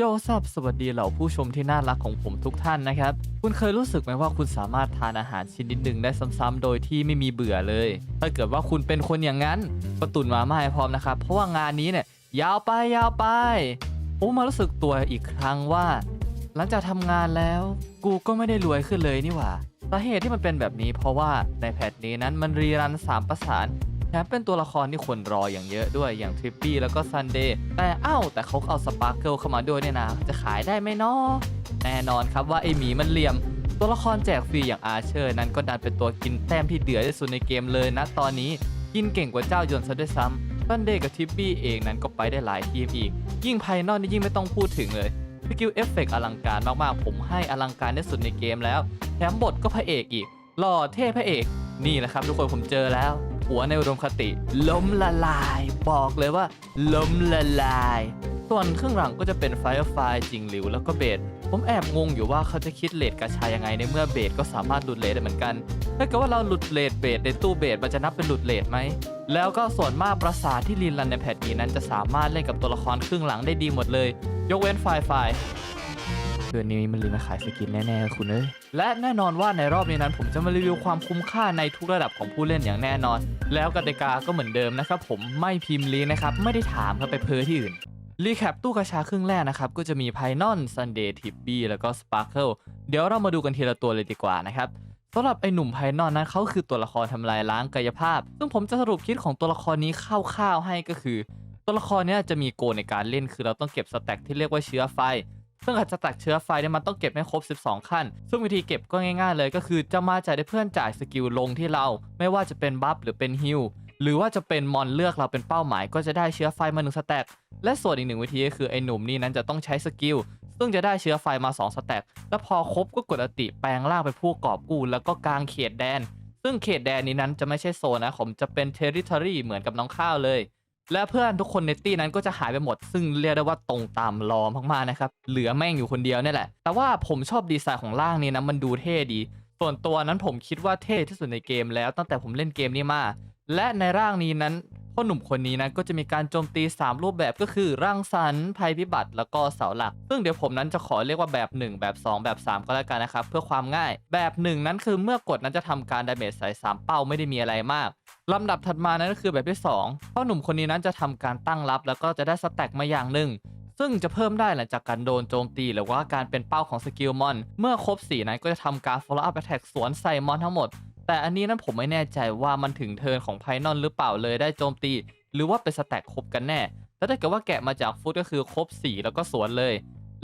โยซับสวัสดีเหล่าผู้ชมที่น่ารักของผมทุกท่านนะครับ คุณเคยรู้สึกไหมว่าคุณสามารถทานอาหารชิ้นนิดหนึ่งได้ซ้ำๆโดยที่ไม่มีเบื่อเลย ถ้าเกิดว่าคุณเป็นคนอย่างนั้นก็ตุนมาม่าให้พร้อมนะครับ เพราะว่างานนี้เนี่ยยาวไปยาวไปผมมารู้สึกตัวอีกครั้งว่า หลังจากทำงานแล้ว กูก็ไม่ได้รวยขึ้นเลยนี่หว่าสาเหตุที่มันเป็นแบบนี้เพราะว่าในแพทนี้นั้นมันรีรันสามประสาน แถมเป็นตัวละครที่คนรออย่างเยอะด้วยอย่างทริปปี้แล้วก็ซันเดย์แต่เอ้าแต่เขาเอาสปาร์เกิลเข้ามาด้วยเนี่ยนะ จะขายได้ไหมเนาะแน่นอนครับว่าไอหมีมันเหลี่ยม ตัวละครแจกฟรีอย่างอาเชอร์ นั้นก็ดันเป็นตัวกินแต้มที่เดือดที่สุดในเกมเลยนะตอนนี้ กินเก่งกว่าเจ้ายนซะด้วยซ้ำซันเดย์กับทริปปี้เองนั้นก็ไปได้หลายทีมอีก ยิ่งภายนอกนี่ยิ่งไม่ต้องพูดถึงเลยสกิลเอฟเฟกต์อลังการมากๆ ผมให้อลังการที่สุดในเกมแล้ว แถมบทก็พระเอกอีก หล่อเท่พระเอก นี่แหละครับทุกคนผมเจอแล้ว หัวในอุดมคติ ล้มละลาย บอกเลยว่า ล้มละลาย ส่วนเครื่องหลังก็จะเป็นไฟไฟจิงหลิวแล้วก็เบสผมแอบงงอยู่ว่าเขาจะคิดเลทกระชายยังไงในเมื่อเบสก็สามารถหลุดเลทได้เหมือนกันถ้าเกิดว่าเราหลุดเลทเบสในตู้เบสมันจะนับเป็นหลุดเลทไหมแล้วก็ส่วนมากประสาทที่ลีนรันในแพทนี้นั้นจะสามารถเล่นกับตัวละครครึ่งหลังได้ดีหมดเลย ยกเว้นไฟไฟ เดือนนี้มันรีมาขายสกินแน่ๆคุณเอ้ยและแน่นอนว่าในรอบนี้นั้น ผมจะมารีวิวความคุ้มค่าในทุกระดับของผู้เล่นอย่างแน่นอน แล้วกติกาก็เหมือนเดิมนะครับผมไม่พิมพ์ลีนะครับไม่ได้ถามครับไปเพ้อที่อื่นรีแคปตู้กระชาครึ่งแรกนะครับ ก็จะมีไพนอนซันเดย์ทิปบี้แล้วก็สปาร์เคิลเดี๋ยวเรามาดูกันทีละตัวเลยดีกว่านะครับสำหรับไอหนุ่มไพนอนนั้นเขาคือตัวละครทำลายล้างกายภาพ ซึ่งผมจะสรุปคิดของตัวละครนี้คร่าวๆให้ก็คือ ตัวละครนี้จะมีโกในการเล่นคือเราต้องเก็บสแต็กที่เรียกว่าเชื้อไฟ ซึ่งอาจจะตักเชื้อไฟเนี่ยมันต้องเก็บให้ครบ 12 ขั้น ซึ่งวิธีเก็บก็ง่ายๆเลยก็คือจะมาจ่ายได้เพื่อนจ่ายสกิลลงที่เรา ไม่ว่าจะเป็นบัฟหรือเป็นฮิลหรือว่าจะเป็นมอนเลือกเราเป็นเป้าหมาย ก็จะได้เชื้อไฟมาหนึ่งสแต็กและส่วนอีกหนึ่งวิธีก็คือไอ้หนุ่มนี่นั้นจะต้องใช้สกิลซึ่งจะได้เชื้อไฟมา2สแต็กแล้วพอครบก็กดอติแปลงร่างเป็นผู้กอบกู้แล้วก็กางเขตแดน ซึ่งเขตแดนนี้นั้นจะไม่ใช่โซนนะผมจะเป็นเทริทอรี่เหมือนกับน้องข้าวเลย และเพื่อนทุกคนในตี้นั้นก็จะหายไปหมด ซึ่งเรียกได้ว่าตรงตามรอมากๆนะครับ เหลือแม่งอยู่คนเดียวนี่แหละ แต่ว่าผมชอบดีไซน์ของร่างนี้นะ มันดูเท่ดี ส่วนตัวนั้นผมคิดว่าเท่ที่สุดในเกมแล้วตั้งแต่ผมเล่นเกมนี้มา และในร่างนี้นั้นพ่อหนุ่มคนนี้นั้นก็จะมีการโจมตี 3 รูปแบบก็คือร่างสรรค์ภัยพิบัติแล้วก็เสาหลัก ซึ่งเดี๋ยวผมนั้นจะขอเรียกว่าแบบ 1 แบบ 2 แบบ 3 ก็แล้วกันนะครับเพื่อความง่าย แบบ 1 นั้นคือเมื่อกดนั้นจะทำการดาเมจใส่3เป้าไม่ได้มีอะไรมาก ลำดับถัดมานั้นก็คือแบบที่2พ่อหนุ่มคนนี้นั้นจะทำการตั้งรับแล้วก็จะได้สแต็กมาอย่างหนึ่ง ซึ่งจะเพิ่มได้หลังจากการโดนโจมตี หรือว่าการเป็นเป้าของสกิลมอน เมื่อครบ4นั้นก็จะทำการ follow up attack สวนใส่มอนทั้งหมด แต่อันนี้นั้นผมไม่แน่ใจว่ามันถึงเทิร์นของไพนอนหรือเปล่าเลยได้โจมตี หรือว่าเป็นสแต็กครบกันแน่แต่ถ้าเกิดว่าแกะมาจากฟุตก็คือครบ4แล้วก็สวนเลย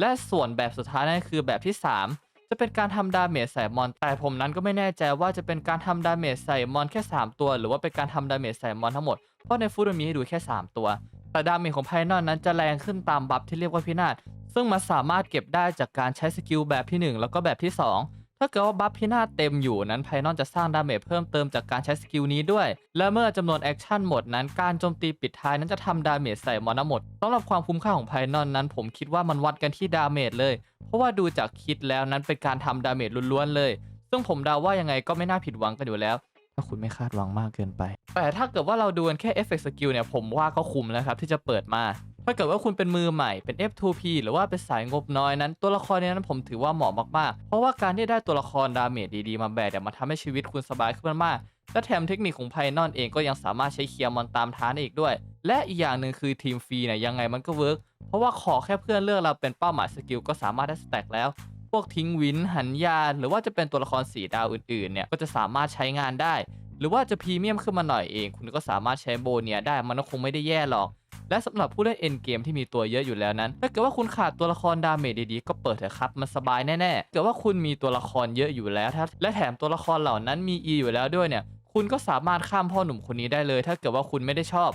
และส่วนแบบสุดท้ายนั่นคือแบบที่ 3 จะเป็นการทำดาเมจใส่มอน แต่ผมนั้นก็ไม่แน่ใจว่าจะเป็นการทำดาเมจใส่มอนแค่ 3 ตัว หรือว่าเป็นการทำดาเมจใส่มอนทั้งหมด เพราะในฟูดมีให้ดูแค่ 3 ตัว แต่ดาเมจของไพนอนนั้นจะแรงขึ้นตามบัฟที่เรียกว่าพินาศซึ่งมันสามารถเก็บได้จากการใช้สกิลแบบที่ 1 แล้วก็แบบที่ 2 ถ้าเกิดว่าบัฟพินาเต็มอยู่นั้นไพนอนจะสร้างดาเมจเพิ่มเติมจากการใช้สกิลนี้ด้วย และเมื่อจำนวนแอคชั่นหมดนั้นการโจมตีปิดท้ายนั้นจะทำดาเมจใส่มอนอหมดสำหรับความคุ้มค่าของไพนอนนั้นผมคิดว่ามันวัดกันที่ดาเมจเลย เพราะว่าดูจากคิดแล้วนั้นเป็นการทำดาเมจล้วนๆเลย ซึ่งผมเดาว่ายังไงก็ไม่น่าผิดหวังกันอยู่แล้วถ้าคุณไม่คาดหวังมากเกินไป แต่ถ้าเกิดว่าเราดูกันแค่เอฟเฟกต์สกิลเนี่ยผมว่าก็คุ้มแล้วครับที่จะเปิดมา ถ้าเกิดว่าคุณเป็นมือใหม่เป็น F2P หรือว่าเป็นสายงบน้อยนั้น ตัวละครเนี้นั้นผมถือว่าเหมาะมากๆ เพราะว่าการที่ได้ตัวละครดาเมจดีๆ มาแบกเนี่ยมันทำให้ชีวิตคุณสบายขึ้นมากๆและแถมเทคนิคของไพนอนเองก็ยังสามารถใช้เคลียร์มอนตามทางได้อีกด้วย และอีกอย่างหนึ่งคือทีมฟรีเนี่ยยังไงมันก็เวิร์กเพราะว่าขอแค่เพื่อนเลือกเราเป็นเป้าหมายสกิลก็สามารถได้สแต็กแล้วพวกทิ้งวินหันยาหรือว่าจะเป็นตัวละครสีดาวอื่นๆเนี่ยก็จะสามารถใช้งานได้ หรือว่าจะพรีเมียมขึ้นมาหน่อยเอง คุณก็สามารถใช้โบเนียได้มันก็คงไม่ได้แย่หรอก และสำหรับผู้เล่นเอ็นเกมที่มีตัวเยอะอยู่แล้วนั้น ถ้าเกิดว่าคุณขาดตัวละครดาเมจดีๆ ก็เปิดเถอะครับ มันสบายแน่ๆเกิดว่าคุณมีตัวละครเยอะอยู่แล้วถ้าและแถมตัวละครเหล่านั้นมี E อยู่แล้วด้วยเนี่ย คุณก็สามารถข้ามพ่อหนุ่มคนนี้ได้เลย ถ้าเกิดว่าคุณไม่ได้ชอบ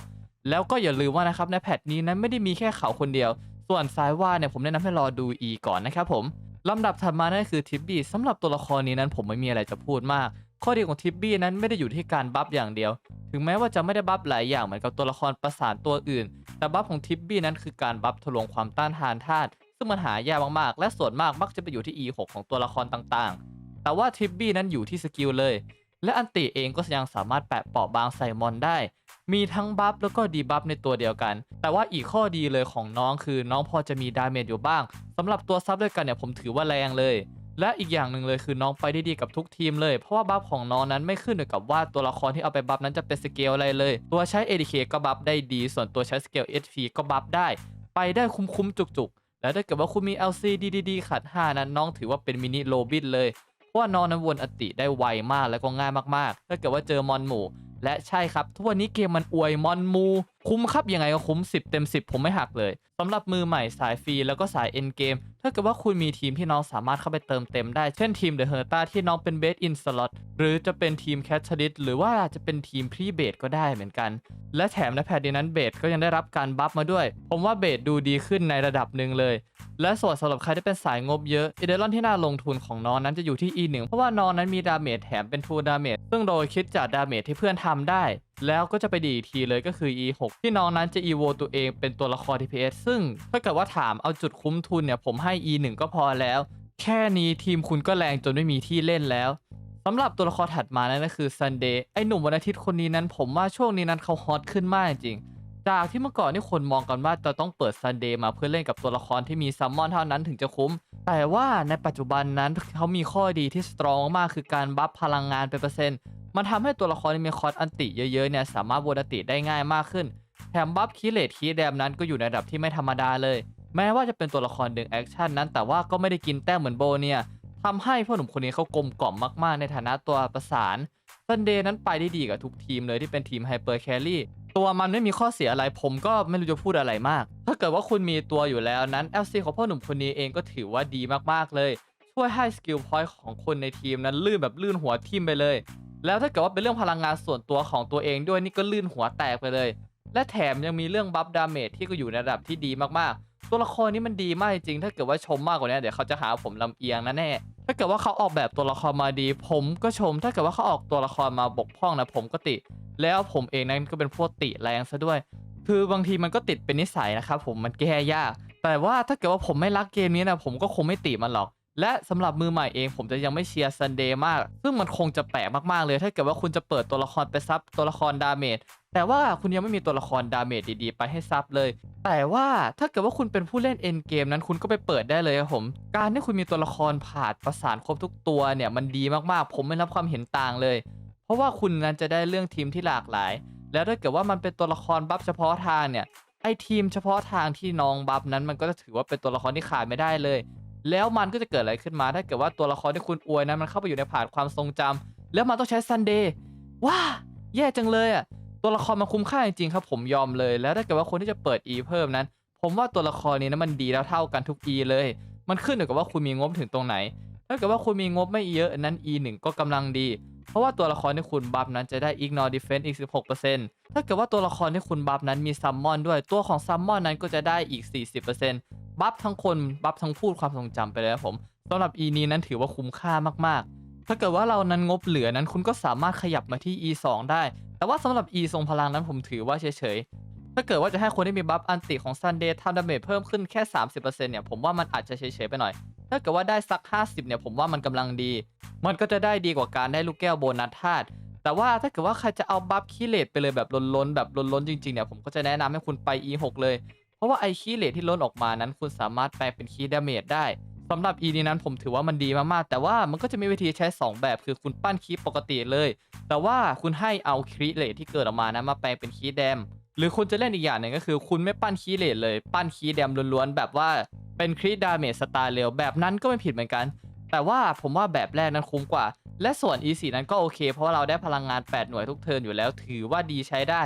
แล้วก็อย่าลืมว่านะครับในแพทนี้นั้นไม่ได้มีแค่เขาคนเดียว ส่วนซ้ายว่าเนี่ยผมแนะนำให้รอดู E ก่อนนะครับผมลำดับถัดมานั่นคือทิปบี้สำหรับตัวละครนี้นั้นผมไม่มีอะไรจะพูดมาก ข้อดีของทิปบี้นั้นไม่ได้อยู่ที่การบัฟอย่างเดียว ถึงแม้ว่าจะไม่ได้บัฟหลายอย่างเหมือนกับตัวละครประสานตัวอื่น แต่บัฟของทิปบี้นั้นคือการบัฟทะลวงความต้านทานธาตุซึ่งมันหายากมากๆ และส่วนมากมักจะไปอยู่ที่ E6 ของตัวละครต่างๆ แต่ว่าทิปบี้นั้นอยู่ที่สกิลเลย และอันติเองก็ยังสามารถแปะเปาะบางใส่มอนได้ มีทั้งบัฟแล้วก็ดีบัฟในตัวเดียวกัน แต่ว่าอีกข้อดีเลยของน้องคือน้องพอจะมีดาเมจอยู่บ้างสำหรับตัวซับด้วยกันเนี่ยผมถือว่าแรงเลย และอีกอย่างหนึ่งเลยคือน้องไปได้ดีกับทุกทีมเลย เพราะว่าบัฟของน้องนั้นไม่ขึ้นอยู่กับว่าตัวละครที่เอาไปบัฟนั้นจะเป็นสเกลอะไรเลย ตัวใช้ ADK ก็บัฟได้ดี ส่วนตัวใช้สเกล HP ก็บัฟได้ ไปได้คุ้มๆจุกๆ แล้วถ้าเกิดว่าคุณมี LC DDD ขัด5นั้นน้องถือว่าเป็นมินิโรบินเลย เพราะว่าน้องนั้นวนอติได้ไวมากแล้วก็ง่ายมากๆ ถ้าเกิดว่าเจอมอนหมู่ และใช่ครับ ทุกวันนี้เกมมันอวยมอนมู คุ้มครับยังไงก็คุ้ม 10 เต็ม 10 ผมไม่หักเลยสำหรับมือใหม่สายฟรีแล้วก็สายเอ็นเกมถ้าเกิดว่าคุณมีทีมที่น้องสามารถเข้าไปเติมเต็มได้ เช่นทีมเดอะเฮอร์ตาที่น้องเป็นเบสอินสล็อตหรือจะเป็นทีมแคทชลิตหรือว่าจะเป็นทีมพรีเบสก็ได้เหมือนกัน และแถมในแพทนี้นั้นเบสก็ยังได้รับการบัฟมาด้วย ผมว่าเบสดูดีขึ้นในระดับหนึ่งเลย และส่วนสำหรับใครที่เป็นสายงบเยอะอีเดลอนที่น่าลงทุนของน้องนั้นจะอยู่ที่ E1 เพราะว่าน้องนั้นมีดาเมจแถมเป็นทูดาเมจซึ่งโดยคิดจากดาเมจที่เพื่อนทำได้ แล้วก็จะไปดีอีกทีเลยก็คือ E6 ที่น้องนั้นจะ EVO ตัวเองเป็นตัวละคร TPS ซึ่งถ้าเกิดว่าถามเอาจุดคุ้มทุนเนี่ยผมให้ E1 ก็พอแล้ว แค่นี้ทีมคุณก็แรงจนไม่มีที่เล่นแล้วสำหรับตัวละครถัดมานั่นก็คือ Sunday ไอหนุ่มวันอาทิตย์คนนี้นั้น ผมว่าช่วงนี้นั้นเขาฮอตขึ้นมากจริงจากที่เมื่อก่อนนี่คนมองกันว่าจะต้องเปิดซันเดย์มาเพื่อเล่นกับตัวละครที่มีซัมมอนเท่านั้นถึงจะคุ้ม แต่ว่าในปัจจุบันนั้นเขามีข้อดีที่สตรองมากคือการบัฟพลังงานเป็นเปอร์เซ็นต์ มันทำให้ตัวละครที่มีคอร์สอันติเยอะๆเนี่ยสามารถวนอันติได้ง่ายมากขึ้น แถมบัฟคีเลตคีแดมนั้นก็อยู่ในระดับที่ไม่ธรรมดาเลย แม้ว่าจะเป็นตัวละครดึงแอคชั่นนั้นแต่ว่าก็ไม่ได้กินแต้มเหมือนโบเนี่ยทำให้พ่อหนุ่มคนนี้เขากลมกล่อมมากๆ ในฐานะตัวประสานซันเดย์นั้นไปได้ดีกับทุกทีมเลยที่เป็นทีมไฮเปอร์แครี่ตัวมันไม่มีข้อเสียอะไรผมก็ไม่รู้จะพูดอะไรมาก ถ้าเกิดว่าคุณมีตัวอยู่แล้วนั้น LC ของพ่อหนุ่มคนนี้เองก็ถือว่าดีมากๆเลย ช่วยให้สกิลพอยต์ของคนในทีมนั้นลื่นแบบลื่นหัวทิ่มไปเลย แล้วถ้าเกิดว่าเป็นเรื่องพลังงานส่วนตัวของตัวเองด้วยนี่ก็ลื่นหัวแตกไปเลย และแถมยังมีเรื่องบัฟดาเมจที่ก็อยู่ในระดับที่ดีมากๆ ตัวละครนี้มันดีมากจริงๆถ้าเกิดว่าชมมากกว่านี้เดี๋ยวเขาจะหาผมลำเอียงนะแน่ถ้าเกิดว่าเขาออกแบบตัวละครมาดี ผมก็ชม ถ้าเกิดว่าเขาออกตัวละครมาบกพร่องนะผมก็ติ แล้วผมเองนั้นก็เป็นพวกติแรงซะด้วย คือบางทีมันก็ติดเป็นนิสัยนะครับผมมันแก้ยาก แต่ว่าถ้าเกิดว่าผมไม่รักเกมนี้นะผมก็คงไม่ติมันหรอก และสำหรับมือใหม่เองผมจะยังไม่เชียร์ซันเดย์มาก ซึ่งมันคงจะแปลกมากๆเลย ถ้าเกิดว่าคุณจะเปิดตัวละครไปซับตัวละครดาเมจแต่ว่าคุณยังไม่มีตัวละครดาเมจดีๆ ไปให้ซับเลย แต่ว่าถ้าเกิดว่าคุณเป็นผู้เล่นเอ็นเกมนั้นคุณก็ไปเปิดได้เลยครับผม การที่คุณมีตัวละครผ่านประสานครบทุกตัวเนี่ยมันดีมากๆ ผมไม่รับความเห็นต่างเลย เพราะว่าคุณนั้นจะได้เรื่องทีมที่หลากหลาย แล้วถ้าเกิดว่ามันเป็นตัวละครบัฟเฉพาะทางเนี่ยไอทีมเฉพาะทางที่น้องบัฟนั้นมันก็จะถือว่าเป็นตัวละครที่ขาดไม่ได้เลย แล้วมันก็จะเกิดอะไรขึ้นมา ถ้าเกิดว่าตัวละครที่คุณอวยนั้นมันเข้าไปอยู่ในผ่านความทรงจำแล้วมันต้องใช้ซันเดย์ว้าแย่จังเลยอะตัวละครมันคุ้มค่าจริงๆครับผมยอมเลย แล้วถ้าเกิดว่าคนที่จะเปิด E เพิ่มนั้น ผมว่าตัวละครนี้นะมันดีแล้วเท่ากันทุก E เลย มันขึ้นอยู่กับว่าคุณมีงบถึงตรงไหน ถ้าเกิดว่าคุณมีงบไม่เยอะนั้น E 1ก็กำลังดี เพราะว่าตัวละครที่คุณบัฟนั้นจะได้ ignore defense อีก 16%ถ้าเกิดว่าตัวละครที่คุณบัฟนั้นมีซัมมอนด้วยตัวของซัมมอนนั้นก็จะได้อีก 40%บัฟทั้งคนบัฟทั้งพูดความทรงจำไปเลยครับผมสำหรับ E นี้นั้นถือว่าคุ้มค่ามากๆ ถ้าเกิดว่าเรานั้นงบเหลือนั้นคุณก็สามารถขยับมาที่ E 2 ได้ แต่ว่าสำหรับ E ทรงพลังนั้นผมถือว่าเฉย ถ้าเกิดว่าจะให้คนที่มีบัฟอันติของ Sunday ทำดาเมจเพิ่มขึ้นแค่ 30%เนี่ยผมว่ามันอาจจะเฉยๆไปหน่อย ถ้าเกิดว่าได้สัก 50 เนี่ยผมว่ามันกำลังดี มันก็จะได้ดีกว่าการได้ลูกแก้วโบนัสธาตุแต่ว่าถ้าเกิดว่าใครจะเอาบัฟคีเลตไปเลยแบบล้นๆแบบล้นๆจริงๆเนี่ยผมก็จะแนะนำให้คุณไป E6 เลย เพราะว่าไอคีเลตที่ล้นออกมานั้น คุณสามารถแปลงเป็นคีดาเมจได้สำหรับ E นี้นั้นผมถือว่ามันดีมากๆ แต่ว่ามันก็จะมีวิธีใช้ 2 แบบคือคุณปั้นคีปกติเลย แต่ว่าคุณให้เอาคีเลตที่เกิดออกมานะมาแปลงเป็นคีแดม หรือคุณจะเล่นอีกอย่างหนึ่งก็คือ คุณไม่ปั้นคีเลตเลย ปั้นคีแดมล้วนๆ แบบว่าเป็นครีดาเมจสไตล์เร็วแบบนั้นก็ไม่ผิดเหมือนกัน แต่ว่าผมว่าแบบแรกนั้นคุ้มกว่า และส่วน E4 นั้นก็โอเค เพราะว่าเราได้พลังงาน 8 หน่วยทุกเทิร์นอยู่แล้ว ถือว่าดีใช้ได้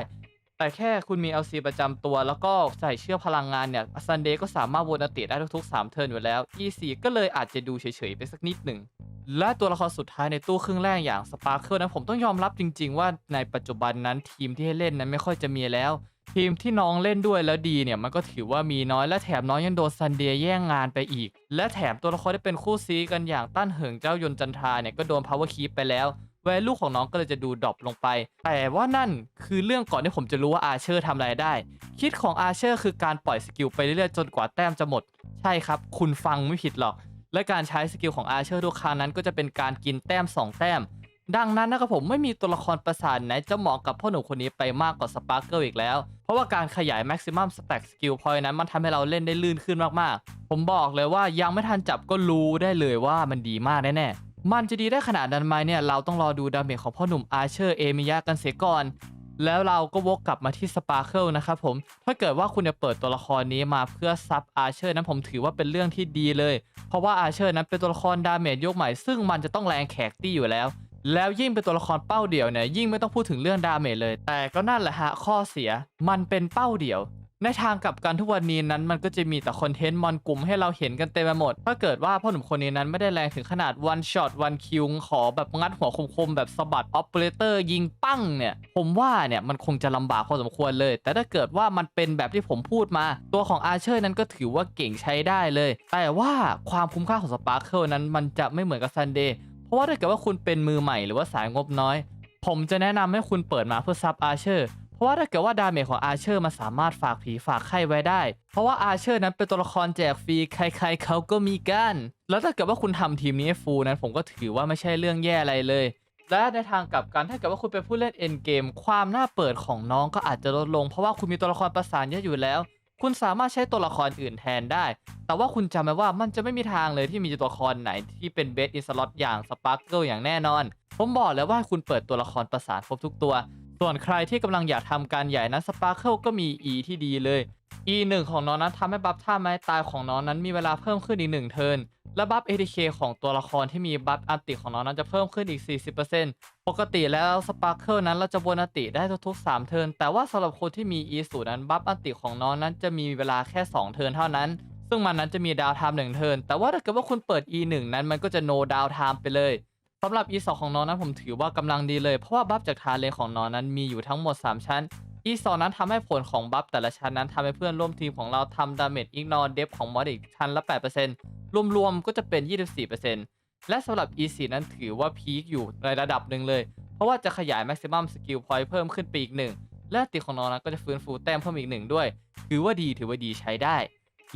แต่แค่คุณมี LC ประจำตัว แล้วก็ใส่เชือกพลังงานเนี่ยซันเดย์ก็สามารถวนอันติได้ทุกๆ 3 เทิร์นอยู่แล้ว E4 ก็เลยอาจจะดูเฉยๆไปสักนิดหนึ่ง และตัวละครสุดท้ายในตู้ครึ่งแรกอย่างสปาร์เคิลนั้นผมต้องยอมรับจริง ๆ ว่าในปัจจุบันนั้นทีมที่ให้เล่นนั้นไม่ค่อยจะมีแล้ว ทีมที่น้องเล่นด้วยแล้วดีเนี่ยมันก็ถือว่ามีน้อยและแถมน้องยังโดนซันเดย์แย่งงานไปอีก และแถมตัวละครที่เป็นคู่ซีกันอย่างต้านเหิงเจ้ายนจันทราเนี่ยก็โดน power keep ไปแล้วแวลูของน้องก็เลยจะดูดรอปลงไป แต่ว่านั่นคือเรื่องก่อนที่ผมจะรู้ว่าอาเชอร์ทำอะไรได้ คิดของอาเชอร์คือการปล่อยสกิลไปเรื่อยๆจนกว่าแต้มจะหมด ใช่ครับ คุณฟังไม่ผิดหรอก และการใช้สกิลของอาเชอร์ทุกครั้งนั้นก็จะเป็นการกินแต้ม 2 แต้ม ดังนั้นนะครับผมไม่มีตัวละครประสานไหนจะเหมาะกับพ่อหนุ่มคนนี้ไปมากกว่าสปาร์เกิลอีกแล้ว เพราะว่าการขยาย Maximum Stack Skill Point นั้นมันทำให้เราเล่นได้ลื่นขึ้นมากๆ ผมบอกเลยว่ายังไม่ทันจับก็รู้ได้เลยว่ามันดีมากแน่ๆมันจะดีได้ขนาดนั้นไหมเนี่ยเราต้องรอดูดาเมจของพ่อหนุ่มอาเชอร์เอมิยะกันเสียก่อน แล้วเราก็วกกลับมาที่สปาร์เคิลนะครับผม ถ้าเกิดว่าคุณจะเปิดตัวละครนี้มาเพื่อซับอาเชอร์นั้นผมถือว่าเป็นเรื่องที่ดีเลย เพราะว่าอาเชอร์นั้นเป็นตัวละครดาเมจยกใหม่ซึ่งมันจะต้องแรงแขกตี้อยู่แล้ว แล้วยิ่งเป็นตัวละครเป้าเดี่ยวเนี่ยยิ่งไม่ต้องพูดถึงเรื่องดาเมจเลย แต่ก็นั่นแหละฮะข้อเสีย มันเป็นเป้าเดี่ยว ในทางกับกันทุกวันนี้นั้นมันก็จะมีแต่คอนเทนต์มอนกลุ่มให้เราเห็นกันเต็มไปหมด ถ้าเกิดว่าพ่อหนุ่มคนนี้นั้นไม่ได้แรงถึงขนาด one shot one kill ขอแบบงัดหัวคมๆ แบบสะบัด operator ยิงปั้งเนี่ย ผมว่าเนี่ยมันคงจะลำบากพอสมควรเลย แต่ถ้าเกิดว่ามันเป็นแบบที่ผมพูดมา ตัวของอาเชอร์นั้นก็ถือว่าเก่งใช้ได้เลย แต่ว่าความคุ้มค่าของสปาร์เคิลนั้นมันจะไม่เหมือนกับซันเดย์เพราะว่าถ้าเกิดว่าคุณเป็นมือใหม่หรือว่าสายงบน้อย ผมจะแนะนำให้คุณเปิดมาเพื่อซับอาเชอร์ เพราะว่าถ้าเกิดว่าดาเมจของอาเชอร์มันสามารถฝากผีฝากไข้ไว้ได้ เพราะว่าอาเชอร์นั้นเป็นตัวละครแจกฟรีใคร ๆเขาก็มีกัน แล้วถ้าเกิดว่าคุณทำทีมนี้ฟูลนั้นผมก็ถือว่าไม่ใช่เรื่องแย่อะไรเลย และในทางกลับกันถ้าเกิดว่าคุณเป็นผู้เล่นเอ็นเกมความน่าเปิดของน้องก็อาจจะลดลง เพราะว่าคุณมีตัวละครประสานเยอะอยู่แล้ว คุณสามารถใช้ตัวละครอื่นแทนได้ แต่ว่าคุณจำไว้ว่ามันจะไม่มีทางเลยที่มีตัวละครไหนที่เป็นเบสอินสล็อตอย่างสปาร์เกิลอย่างแน่นอนผมบอกแล้วว่าให้คุณเปิดตัวละครประสานครบทุกตัว ส่วนใครที่กำลังอยากทำการใหญ่นั้นสปาร์เคิลก็มี E ที่ดีเลย E 1 ของน้องนั้นทำให้บัฟท่าไม้ตายของน้องนั้นมีเวลาเพิ่มขึ้นอีก1เทิร์นและบัฟ ATK ของตัวละครที่มีบัฟอันติของน้องนั้นจะเพิ่มขึ้นอีก 40%ปกติแล้วสปาร์เคิลนั้นเราจะบนอันติได้ทุกๆ3เทิร์นแต่ว่าสำหรับคนที่มี E 0 นั้นบัฟอันติของน้องนั้นจะมีเวลาแค่ 2 เทิร์นเท่านั้น ซึ่งมันนั้นจะมีดาวไทม์หนึ่งเทิร์นแต่ว่าถ้าเกิดว่าคุณเปิด E 1 นั้นมันก็จะ no ดาวไทม์ไปเลย สำหรับ E 2 ของน้องนั้นผมถือว่ากำลังดีเลย เพราะว่าบัฟจากทาเลของน้องนั้นมีอยู่ทั้งหมด 3 ชั้น E 2 นั้นทำให้ผลของบัฟแต่ละชั้นนั้นทำให้เพื่อนร่วมทีมของเราทำดาเมจอิกนอร์เดฟของมอดอีกชั้นละ 8%รวมๆก็จะเป็น 24%และสำหรับ E 4 นั้นถือว่าพีคอยู่ในระดับหนึ่งเลย เพราะว่าจะขยาย Maximum Skill Point เพิ่มขึ้นไปอีกหนึ่งและติของน้องนั้นก็จะฟื้นฟูแต้มเพิ่มอีกหนึ่งด้วย ถือว่าดีถือว่าดีใช้ได้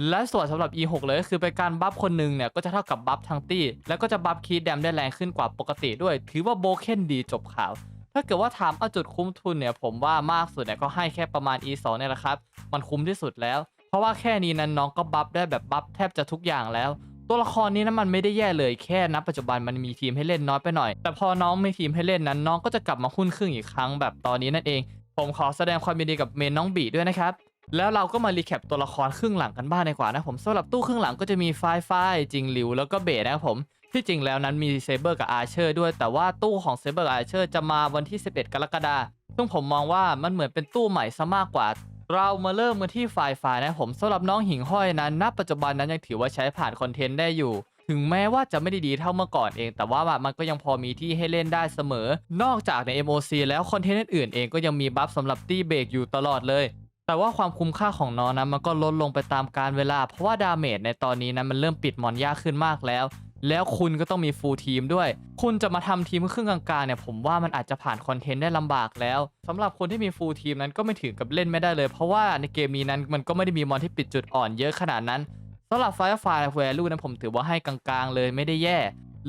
และส่วนสำหรับ E6 เลยก็คือเป็นการบัฟคนหนึ่งเนี่ยก็จะเท่ากับบัฟทั้งตี้ แล้วก็จะบัฟคีดแดมได้แรงขึ้นกว่าปกติด้วย ถือว่าโบเคนดีจบข่าว ถ้าเกิดว่าถามเอาจุดคุ้มทุนเนี่ยผมว่ามากสุดเนี่ยก็ให้แค่ประมาณ E2 เนี่ยแหละครับ มันคุ้มที่สุดแล้ว เพราะว่าแค่นี้นั้นน้องก็บัฟได้แบบบัฟแทบจะทุกอย่างแล้วตัวละครนี้นั้นมันไม่ได้แย่เลยแค่นับปัจจุบันมันมีทีมให้เล่นน้อยไปหน่อย แต่พอน้องมีทีมให้เล่นนั้นน้องก็จะกลับมาหุ้นครึ่งอีกครั้งแบบตอนนี้นั่นเอง ผมขอแสดงความยินดีกับเมนน้องบีด้วยนะครับ แล้วเราก็มารีแคปตัวละครครึ่งหลังกันบ้างดีกว่านะผมสำหรับตู้ครึ่งหลังก็จะมีไฟไฟจริงหลิวแล้วก็เบสนะครับผมที่จริงแล้วนั้นมีเซเบอร์กับอาร์เชอร์ด้วยแต่ว่าตู้ของเซเบอร์กับอาร์เชอร์จะมาวันที่ 11 กรกฎาคมซึ่งผมมองว่ามันเหมือนเป็นตู้ใหม่ซะมากกว่า เรามาเริ่มกันที่ไฟไฟนะผมสำหรับน้องหิ่งห้อยนั้นณปัจจุบันนั้นยังถือว่าใช้ผ่านคอนเทนต์ได้อยู่ถึงแม้ว่าจะไม่ได้ดีเท่าเมื่อก่อนเอง แต่ว่ามันก็ยังพอมีที่ให้เล่นได้เสมอ นอกจากใน MOC แล้วคอนเทนต์อื่นๆเองก็ยังมีบัฟสำหรับตีเบรกอยู่ตลอดเลย แต่ว่าความคุ้มค่าของน้องนั้นมันก็ลดลงไปตามการเวลา เพราะว่าดาเมจในตอนนี้นั้นมันเริ่มปิดมอนยากขึ้นมากแล้ว แล้วคุณก็ต้องมีฟูลทีมด้วย คุณจะมาทำทีมครึ่งกลางๆเนี่ยผมว่ามันอาจจะผ่านคอนเทนต์ได้ลำบากแล้วสำหรับคนที่มีฟูลทีมนั้นก็ไม่ถึงกับเล่นไม่ได้เลย เพราะว่าในเกมนี้นั้นมันก็ไม่ได้มีมอนที่ปิดจุดอ่อนเยอะขนาดนั้นสำหรับ Firefly Value นั้นผมถือว่าให้กลางๆเลยไม่ได้แย่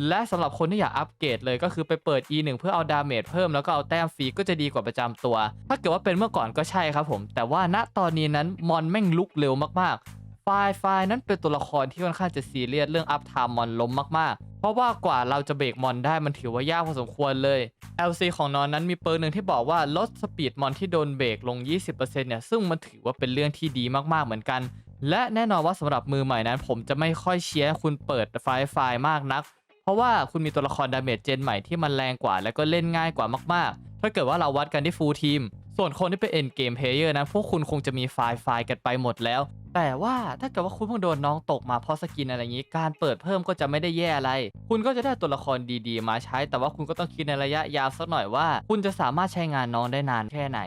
และสำหรับคนที่อยากอัปเกรดเลยก็คือไปเปิด E1 เพื่อเอาดาเมจเพิ่มแล้วก็เอาแต้มฟรีก็จะดีกว่าประจำตัว ถ้าเกิดว่าเป็นเมื่อก่อนก็ใช่ครับผม แต่ว่าณตอนนี้นั้นมอนแม่งลุกเร็วมากๆไฟล์ไฟล์นั้นเป็นตัวละครที่ค่อนข้างจะซีเรียสเรื่องอัพไทม์มอนล้มมากๆ เพราะว่ากว่าเราจะเบรกมอนได้มันถือว่ายากพอสมควรเลย LC ของนอนนั้นมีเปิร์หนึ่งที่บอกว่าลดสปีดมอนที่โดนเบรกลง 20%เนี่ยซึ่งมันถือว่าเป็นเรื่องที่ดีมากๆเหมือนกัน และแน่นอนว่าสำหรับมือใหม่นั้น ผมจะไม่ค่อยเชียร์คุณเปิดไฟล์ไฟล์มากนัก ราะว่าคุณมีตัวละครดาเมจเจนใหม่ที่มันแรงกว่า และก็เล่นง่ายกว่ามากๆ ถ้าเกิดว่าเราวัดกันที่ฟูลทีม ส่วนคนที่เป็นเอ็นเกมเพลเยอร์นะพวกคุณคงจะมีไฟล์ไฟล์กันไปหมดแล้ว แต่ว่าถ้าเกิดว่าคุณเพิ่งโดนน้องตกมาเพราะสกินอะไรอย่างนี้ การเปิดเพิ่มก็จะไม่ได้แย่อะไร คุณก็จะได้ตัวละครดีๆ มาใช้ แต่ว่าคุณก็ต้องคิดในระยะยาวสักหน่อยว่า คุณจะสามารถใช้งานน้องได้นานแค่ไหน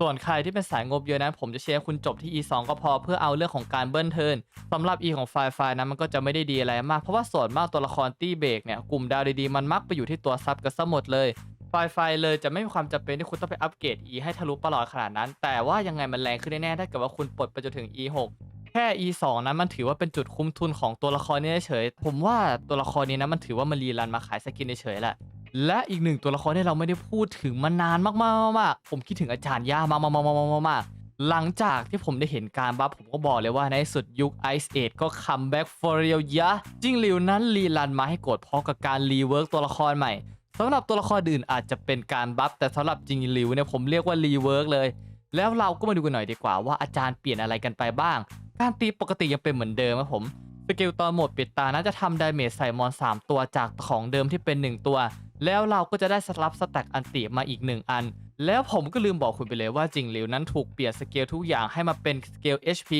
ส่วนใครที่เป็นสายงบเยอะนั้น ผมจะเชียร์คุณจบที่ E2 ก็พอเพื่อเอาเรื่องของการเบิ้ลเทิร์นสำหรับ E ของไฟล์ไฟนั้นมันก็จะไม่ได้ดีอะไรมากเพราะว่าส่วนมากตัวละครตี้เบรกเนี่ยกลุ่มดาวดีๆมันมักไปอยู่ที่ตัวซับกันซะหมดเลย ไฟล์ไฟเลยจะไม่มีความจำเป็นที่คุณต้องไปอัปเกรด E ให้ทะลุประหลอดขนาดนั้น แต่ว่ายังไงมันแรงขึ้นแน่ๆถ้าเกิดว่าคุณปลดไปจนถึง E6 แค่ E2 นั้นมันถือว่าเป็นจุดคุ้มทุนของตัวละครนี้เฉย ผมว่าตัวละครนี้นะมันถือว่ามันรีรันมาขายสกินเฉยแหละและอีกหนึ่งตัวละครที่เราไม่ได้พูดถึงมานานมากๆๆผมคิดถึงอาจารย์ย่ามากๆๆๆๆหลังจากที่ผมได้เห็นการบัฟผมก็บอกเลยว่าในสุดยุค Ice Age ก็คัมแบ็ก for real ยะจิงหลิวนั้นรีรันมาให้กดเพราะกับการรีเวิร์กตัวละครใหม่ สำหรับตัวละครอื่นอาจจะเป็นการบัฟแต่สำหรับจิงหลิวเนี่ยผมเรียกว่ารีเวิร์กเลย แล้วเราก็มาดูกันหน่อยดีกว่าว่าอาจารย์เปลี่ยนอะไรกันไปบ้าง การตีปกติยังเป็นเหมือนเดิมครับผมสกิลตอนหมดปิดตาน่าจะทำดาเมจใส่มอน 3 ตัวจากของเดิมที่เป็น 1 ตัว แล้วเราก็จะได้สลับสแต็กอันติมาอีก 1 อัน แล้วผมก็ลืมบอกคุณไปเลยว่าจิงหลิวนั้นถูกเปลี่ยนสเกลทุกอย่างให้มาเป็นสเกล HP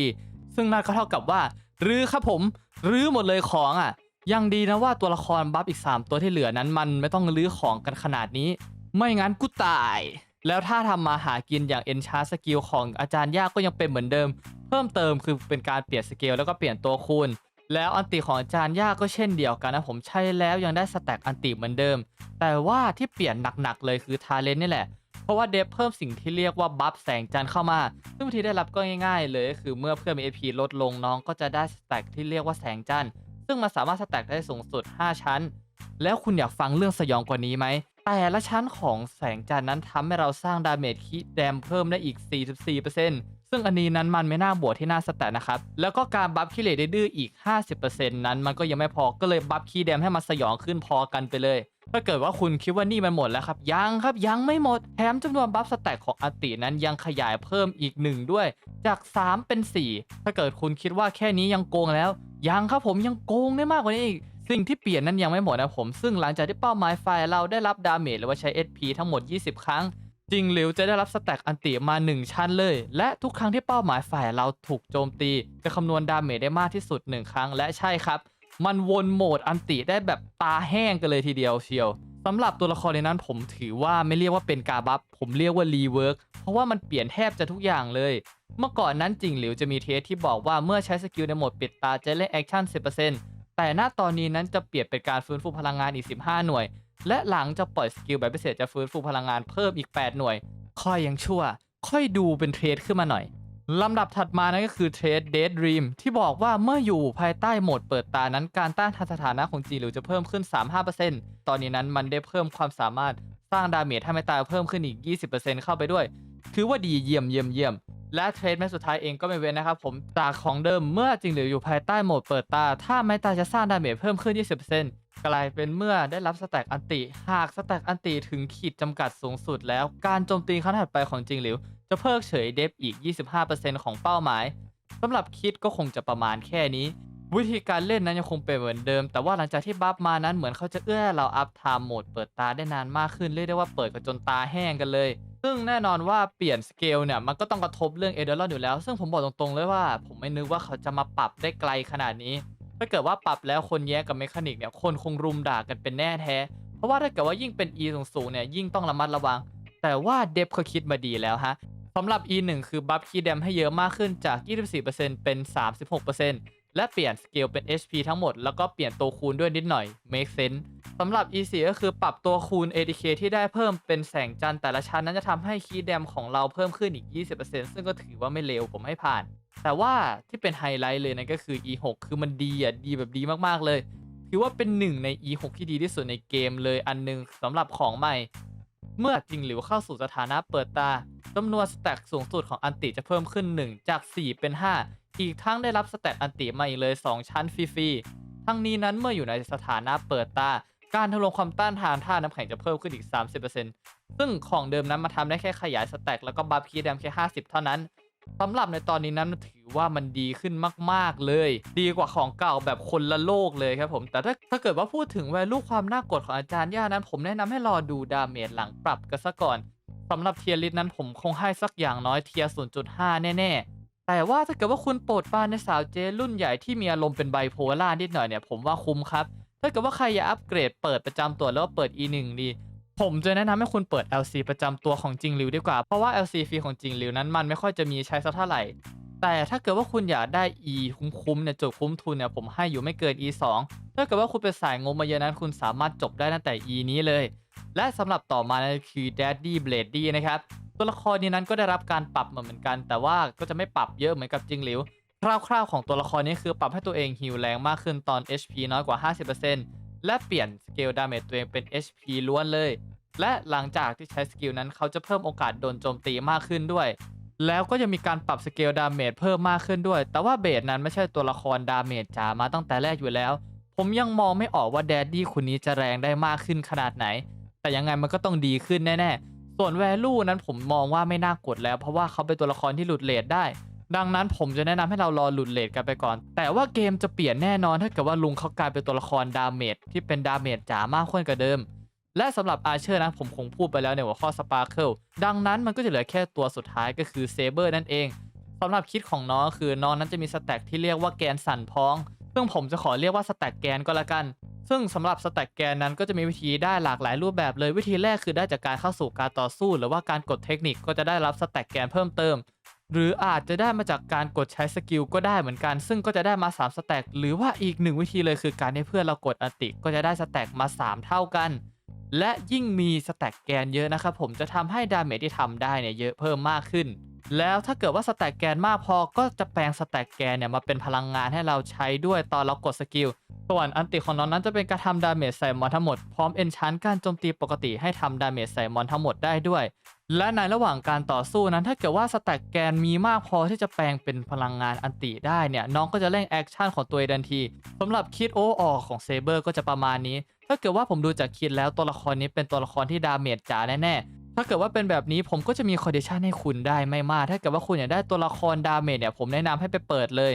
ซึ่งนั่นก็เท่ากับว่ารื้อครับผมรื้อหมดเลยของอะ ยังดีนะว่าตัวละครบัฟอีก 3 ตัวที่เหลือนั้นมันไม่ต้องรื้อของกันขนาดนี้ ไม่งั้นกูตาย แล้วถ้าทำมาหากินอย่างเอนชาร์สกิลของอาจารย์ยากก็ยังเป็นเหมือนเดิม เพิ่มเติมคือเป็นการเปลี่ยนสเกลแล้วก็เปลี่ยนตัวคูณแล้วอันติของอาจารย์ย่าก็เช่นเดียวกันนะผมใช้แล้วยังได้สแต็กอันติเหมือนเดิม แต่ว่าที่เปลี่ยนหนักๆเลยคือทาเลนนี่แหละเพราะว่าเดฟเพิ่มสิ่งที่เรียกว่าบัฟแสงจันทร์เข้ามา ซึ่งวิธีได้รับก็ง่ายๆ เลยคือเมื่อเพื่อนมี AP ลดลงน้องก็จะได้สแต็กที่เรียกว่าแสงจันทร์ ซึ่งมันสามารถสแต็กได้สูงสุด 5 ชั้น แล้วคุณอยากฟังเรื่องสยองกว่านี้ไหม แต่ละชั้นของแสงจันทร์นั้นทำให้เราสร้างดาเมจคิแดมเพิ่มได้อีก 44% ซึ่งอันนี้นั้นมันไม่น่าบวกที่น่าสแตทนะครับ แล้วก็การบัฟคิเลตดื้ออีก 50%นั้นมันก็ยังไม่พอก็เลยบัฟคีแดมให้มันสยองขึ้นพอกันไปเลย ถ้าเกิดว่าคุณคิดว่านี่มันหมดแล้วครับ ยังครับยังไม่หมด แถมจำนวนบัฟสแต็กของอตินั้นยังขยายเพิ่มอีกหนึ่งด้วย จาก 3 เป็น 4 ถ้าเกิดคุณคิดว่าแค่นี้ยังโกงแล้ว ยังครับผมยังโกงได้มากกว่านี้อีกสิ่งที่เปลี่ยนนั้นยังไม่หมดนะผม ซึ่งหลังจากที่เป้าหมายไฟเราได้รับดาเมจหรือว่าใช้ SP ทั้งหมด 20 ครั้ง จริงหลิวจะได้รับสแต็กอันติมา 1 ชั้นเลย และทุกครั้งที่เป้าหมายฝ่ายเราถูกโจมตี จะคำนวณดาเมจได้มากที่สุด 1 ครั้งและใช่ครับ มันวนโหมดอันติได้แบบตาแห้งกันเลยทีเดียวเชียวสำหรับตัวละครในนั้นผมถือว่าไม่เรียกว่าเป็นการบัฟผมเรียกว่ารีเวิร์กเพราะว่ามันเปลี่ยนแทบจะทุกอย่างเลย เมื่อก่อนนั้นจริงหลิวจะมีเทสที่บอกว่าเมื่อใช้สกิลในโหมดปิดตาจะเล่นแอคชั่น10%แต่ณตอนนี้นั้นจะเปลี่ยนเป็นการฟื้นฟูพลังงานอีก 15 หน่วย และหลังจะปล่อยสกิลแบบพิเศษจะฟื้นฟูพลังงานเพิ่มอีก 8 หน่วย ค่อยยังชั่ว ค่อยดูเป็นเทรดขึ้นมาหน่อยลำดับถัดมานั่นก็คือเทรดเดดรีมที่บอกว่าเมื่ออยู่ภายใต้โหมดเปิดตานั้นการต้านทานสถานะของจีหลิวจะเพิ่มขึ้น 35%ตอนนี้นั้นมันได้เพิ่มความสามารถสร้างดาเมจให้ไม่ตายเพิ่มขึ้นอีก 20%เข้าไปด้วย ถือว่าดีเยี่ยมเยี่ยมเยี่ยมและเทรดแม้สุดท้ายเองก็ไม่เว้นนะครับผมจากของเดิมเมื่อจริงหรืออยู่ภายใต้โหมดเปิดตา ถ้าไม่ตายจะสร้างดาเมจเพิ่มขึ้น 20% กลายเป็นเมื่อได้รับสแต็กอันติ หากสแต็กอันติถึงขีดจำกัดสูงสุดแล้ว การโจมตีครั้งถัดไปของจริงหลิว จะเพิกเฉยเดฟอีก 25%ของเป้าหมายสำหรับคิดก็คงจะประมาณแค่นี้ วิธีการเล่นนั้นยังคงเป็นเหมือนเดิม แต่ว่าหลังจากที่บัฟมานั้นเหมือนเขาจะเอื้อเราอัพไทม์โหมดเปิดตาได้นานมากขึ้นเรียกได้ว่าเปิดกันจนตาแห้งกันเลย ซึ่งแน่นอนว่าเปลี่ยนสเกลเนี่ยมันก็ต้องกระทบเรื่องเอเดอร์ลอนอยู่แล้ว ซึ่งผมบอกตรงๆเลยว่า ผมไม่นึกว่าเขาจะมาปรับได้ไกลขนาดนี้ ถ้าเกิดว่าปรับแล้วคนแย้กับเมคานิกเนี่ยคนคงรุมด่ากันเป็นแน่แท้ เพราะว่าถ้าเกิดว่ายิ่งเป็น E สูงๆเนี่ยยิ่งต้องระมัดระวัง แต่ว่าเดฟเขาคิดมาดีแล้วฮะสำหรับ E1 คือบัฟคีย์แดมให้เยอะมากขึ้นจาก 24%เป็น 36%และเปลี่ยนสเกลเป็น HP ทั้งหมด แล้วก็เปลี่ยนตัวคูณด้วยนิดหน่อย make sense สำหรับ E4 ก็คือปรับตัวคูณ ADK ที่ได้เพิ่มเป็นแสงจันทร์แต่ละชั้นนั้นจะทำให้คีย์แดมของเราเพิ่มขึ้นอีก 20%ซึ่งก็ถือว่าไม่เลวผมให้ผ่าน แต่ว่าที่เป็นไฮไลท์เลยนั่นก็คือ E6 คือมันดีอะดีแบบดีมากๆเลย ถือว่าเป็นหนึ่งใน E6 ที่ดีที่สุดในเกมเลยอันหนึงสำหรับของใหม่ เมื่อจริงหลิวเข้าสู่สถานะเปิดตาจำนวนสแต็กสูงสุดของอันติจะเพิ่มขึ้น 1 จาก 4 เป็น 5 อีกทั้งได้รับสแต็กอันติมาอีกเลย 2 ชั้นฟรีๆทั้งนี้นั้นเมื่ออยู่ในสถานะเปิดตา การทะลวงความต้านทานท่าน้ำแข็งจะเพิ่มขึ้นอีก 30%ซึ่งของเดิมนั้นมาทำได้แค่ขยายสแต็กแล้วก็บัฟคีย์แดมแค่ 50 เท่านั้น สำหรับในตอนนี้นั้นถือว่ามันดีขึ้นมาก ๆ เลย ดีกว่าของเก่าแบบคนละโลกเลยครับผม แต่ถ้าถ้าเกิดว่าพูดถึงแวลูความน่ากดของอาจารย์ย่านั้น ผมแนะนำให้รอดูดาเมจหลังปรับกันซะก่อนสำหรับเทียร์ลิสนั้นผมคงให้สักอย่างน้อยเทียร์0.5 แน่ๆ แต่ว่าถ้าเกิดว่าคุณโปรดปานในสาวเจรุ่นใหญ่ที่มีอารมณ์เป็นไบโพล่านิดหน่อยเนี่ยผมว่าคุ้มครับ ถ้าเกิดว่าใครอยากอัปเกรดเปิดประจำตัวแล้วเปิด E1 ดี ผมจะแนะนำให้คุณเปิด LC ประจำตัวของจริงหลิวดีกว่า เพราะว่า LC ฟรีของจริงหลิวนั้นมันไม่ค่อยจะมีใช้สักเท่าไหร่ แต่ถ้าเกิดว่าคุณอยากได้ E คุ้มๆเนี่ยจบคุ้มทุนเนี่ยผมให้อยู่ไม่เกิน E 2ถ้าเกิดว่าคุณเป็นสายงบมาเยอะนั้นคุณสามารถจบได้ตั้งแต่ E นี้เลย และสำหรับต่อมานั่นคือ Daddy Blady นะครับตัวละครนี้นั้นก็ได้รับการปรับมาเหมือนกัน แต่ว่าก็จะไม่ปรับเยอะเหมือนกับจริงหลิวคร่าวๆของตัวละครนี้คือปรับให้ตัวเองฮิวแรงมากขึ้นตอน HP น้อยกว่า 50% และเปลี่ยนสเกลดาเมจตัวเองเป็น HP ล้วนเลย และหลังจากที่ใช้สกิลนั้นเขาจะเพิ่มโอกาสโดนโจมตีมากขึ้นด้วย แล้วก็ยังมีการปรับสเกลดาเมจเพิ่มมากขึ้นด้วย แต่ว่าเบสนั้นไม่ใช่ตัวละครดาเมจจ๋ามาตั้งแต่แรกอยู่แล้ว ผมยังมองไม่ออกว่าแดดดี้คนนี้จะแรงได้มากขึ้นขนาดไหน แต่ยังไงมันก็ต้องดีขึ้นแน่ๆ ส่วนแวลูนั้นผมมองว่าไม่น่ากดแล้ว เพราะว่าเขาเป็นตัวละครที่หลุดเลทได้ ดังนั้นผมจะแนะนำให้เรารอหลุดเลทกันไปก่อน แต่ว่าเกมจะเปลี่ยนแน่นอนถ้าเกิดว่าลุงเขากลายเป็นตัวละครดาเมจที่เป็นดาเมจจ๋ามากขึ้นกว่าเดิม และสำหรับอาเชอร์นะผมคงพูดไปแล้วในหัวข้อสปาร์เคิลดังนั้นมันก็จะเหลือแค่ตัวสุดท้ายก็คือเซเบอร์นั่นเองสำหรับคิดของน้องคือน้องนั้นจะมีสแต็กที่เรียกว่าแกนสั่นพ้อง ซึ่งผมจะขอเรียกว่าสแต็กแกนก็แล้วกัน ซึ่งสำหรับสแต็กแกนนั้นก็จะมีวิธีได้หลากหลายรูปแบบเลยวิธีแรกคือได้จากการเข้าสู่การต่อสู้ หรือว่าการกดเทคนิคก็จะได้รับสแต็กแกนเพิ่มเติม หรืออาจจะได้มาจากการกดใช้สกิลก็ได้เหมือนกัน ซึ่งก็จะได้มา 3 สแต็กหรือว่าอีกหนึ่งวิธีเลยคือการให้เพื่อนเรากดอติก็จะได้สแต็กมา 3 เท่ากัน และยิ่งมีสแต็กแกนเยอะนะครับผมจะทำให้ดาเมจที่ทำได้เนี่ยเยอะเพิ่มมากขึ้น แล้วถ้าเกิดว่าสแต็กแกนมากพอก็จะแปลงสแต็กแกนเนี่ยมาเป็นพลังงานให้เราใช้ด้วยตอนเรากดสกิลส่วนอันติของน้องนั้นจะเป็นการทำดาเมจใส่มอนทั้งหมด พร้อมเอนชานการโจมตีปกติให้ทำดาเมจใส่มอนทั้งหมดได้ด้วย และในระหว่างการต่อสู้นั้นถ้าเกิดว่าสแต็กแกนมีมากพอที่จะแปลงเป็นพลังงานอันติได้เนี่ยน้องก็จะเร่งแอคชั่นของตัวเองทันทีสำหรับคิดโอออของเซเบอร์ก็จะประมาณนี้ ถ้าเกิดว่าผมดูจากคิดแล้วตัวละครนี้เป็นตัวละครที่ดาเมจจ๋าแน่ๆ ถ้าเกิดว่าเป็นแบบนี้ผมก็จะมีคอนดิชันให้คุณได้ไม่มาก ถ้าเกิดว่าคุณอยากได้ตัวละครดาเมจเนี่ยผมแนะนำให้ไปเปิดเลย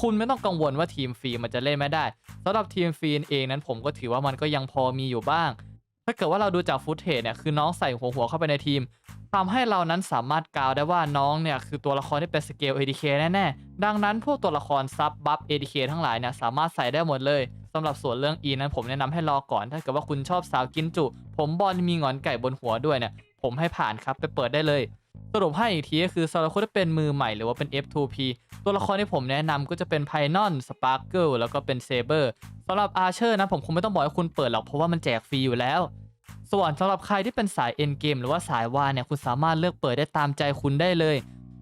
คุณไม่ต้องกังวลว่าทีมฟรีมันจะเล่นไม่ได้สำหรับทีมฟรีเองนั้นผมก็ถือว่ามันก็ยังพอมีอยู่บ้าง ถ้าเกิดว่าเราดูจากฟุตเทจเนี่ยคือน้องใส่หัวหัวเข้าไปในทีมทำให้เรานั้นสามารถกล่าวได้ว่าน้องเนี่ยคือตัวละครที่เป็นสเกล ADK แน่ๆ ดังนั้นพวกตัวละครซับบัฟ ADK ทั้งหลายเนี่ยสามารถใส่ได้หมดเลยสำหรับส่วนเรื่อง E นั้นผมแนะนำให้รอก่อน ถ้าเกิดว่าคุณชอบสาวกินจุ ผมบอลมีงอนไก่บนหัวด้วยเนี่ย ผมให้ผ่านครับไปเปิดได้เลยสรุปให้อีกทีก็คือสำหรับคนที่เป็นมือใหม่หรือว่าเป็น F2P ตัวละครที่ผมแนะนำก็จะเป็นไพนอนสปาร์เกิลแล้วก็เป็นเซเบอร์สำหรับอาร์เชอร์นะผมคงไม่ต้องบอกให้คุณเปิดหรอกเพราะว่ามันแจกฟรีอยู่แล้ว ส่วนสำหรับใครที่เป็นสายเอ็นเกมหรือว่าสายวานเนี่ยคุณสามารถเลือกเปิดได้ตามใจคุณได้เลย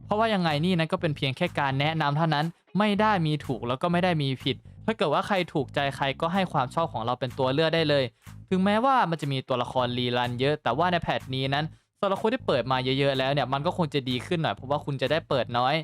เพราะว่ายังไงนี่นั้นก็เป็นเพียงแค่การแนะนำเท่านั้น ไม่ได้มีถูกแล้วก็ไม่ได้มีผิด ถ้าเกิดว่าใครถูกใจใครก็ให้ความชอบของเราเป็นตัวเลือกได้เลย ถึงแม้ว่ามันจะมีตัวละครรีรันเยอะ แต่ว่าในแพทนี้นั้นสำหรับคนที่เปิดมาเยอะๆแล้วเนี่ยมันก็คงจะดีขึ้นหน่อยเพราะว่าคุณจะได้เปิดน้อย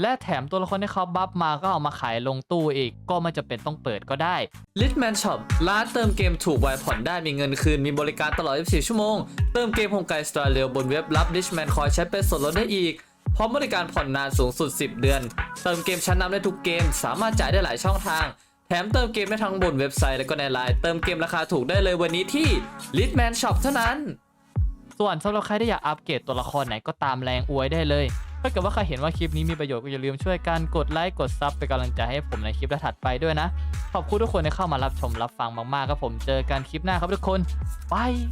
และแถมตัวละครที่เขาบัฟมาก็เอามาขายลงตู้อีก ก็ไม่จำเป็นต้องเปิดก็ได้ Litman Shop ร้านเติมเกมถูกไวผ่อนได้มีเงินคืน มีบริการตลอด 24 ชั่วโมง เติมเกมโฮมไกลสตาร์เร็วบนเว็บรับ Richman คอยใช้เป็นส่วนลดได้อีก พร้อมบริการผ่อนนานสูงสุด 10 เดือน เติมเกมชั้นนำได้ทุกเกม สามารถจ่ายได้หลายช่องทาง แถมเติมเกมได้ทั้งบนเว็บไซต์และก็ในไลน์เติมเกมราคาถูกได้เลยวันนี้ที่ Litman Shop เท่านั้น ส่วนสำหรับใครที่อยากอัปเกรดตัวละครไหนก็ตามแรงอวยได้เลย ถ้าเกิดว่าใครเห็นว่าคลิปนี้มีประโยชน์ก็อย่าลืมช่วยกันกดไลค์กดซับเป็นกำลังใจให้ผมในคลิปถัดไปด้วยนะ ขอบคุณทุกคนที่เข้ามารับชมรับฟังมากๆครับผมเจอกันคลิปหน้าครับทุกคนบาย